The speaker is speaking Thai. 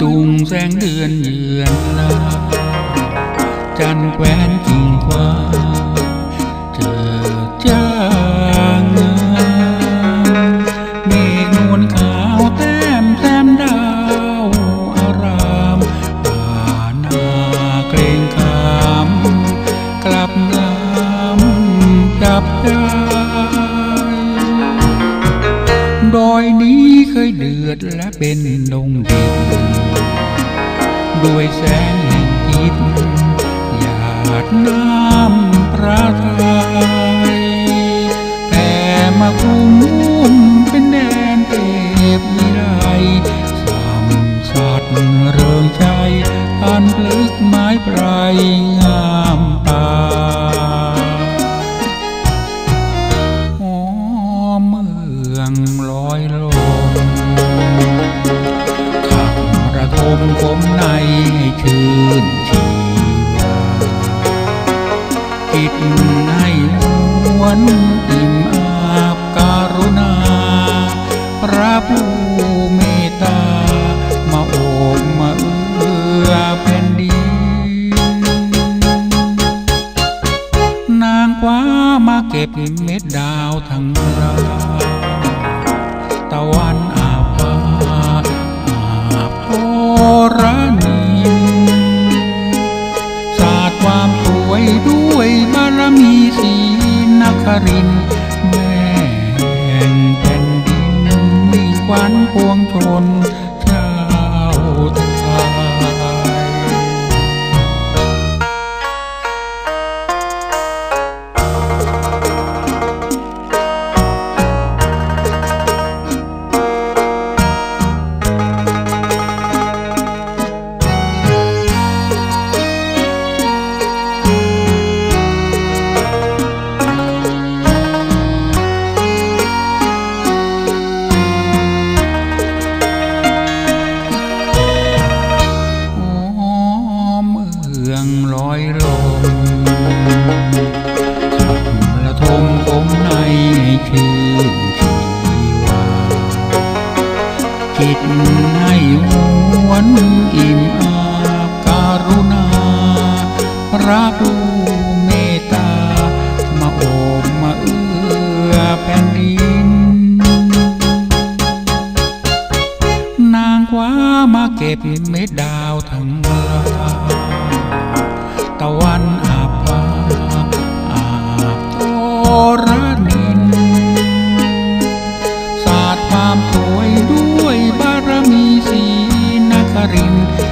ตุงแสงเดือนเยือนลาจันแควนกิ่งฟ้าเจอจ้างงามเมฆนวลขาวแต้มแต้มดาวอารามป่านาเกรงขามกลับลำจับด้ดอยนี้เคยเดือดและเป็นดงดิน ด้วยแสงแห่งจิตหยาดน้ำพระทัยแต่มาคุ้มเป็นแดนเทพวิไลสัมสัตว์เริงใจอันพลึกไม้ไพรงามตาหอมเมืองลอยลมขับระทมคม ให้ชื่นชีวาจิตให้หวนอิ่มอาบการุณา พระผู้เมตตา มาโอบมาเอื้อแผ่นดินนางคว้ามาเก็บเม็ดดาวทั้งราตะวัน รินแม่แห่งแผ่นดินมีควันพวงชน วนอิ่มอาการุณาพระผู้เมตตา มาโอบมาเอื้อแผ่นดิน นางคว้ามาเก็บเม็ดดาวทั้งราตะวันอาบฟ้าอาบโทร pa rin.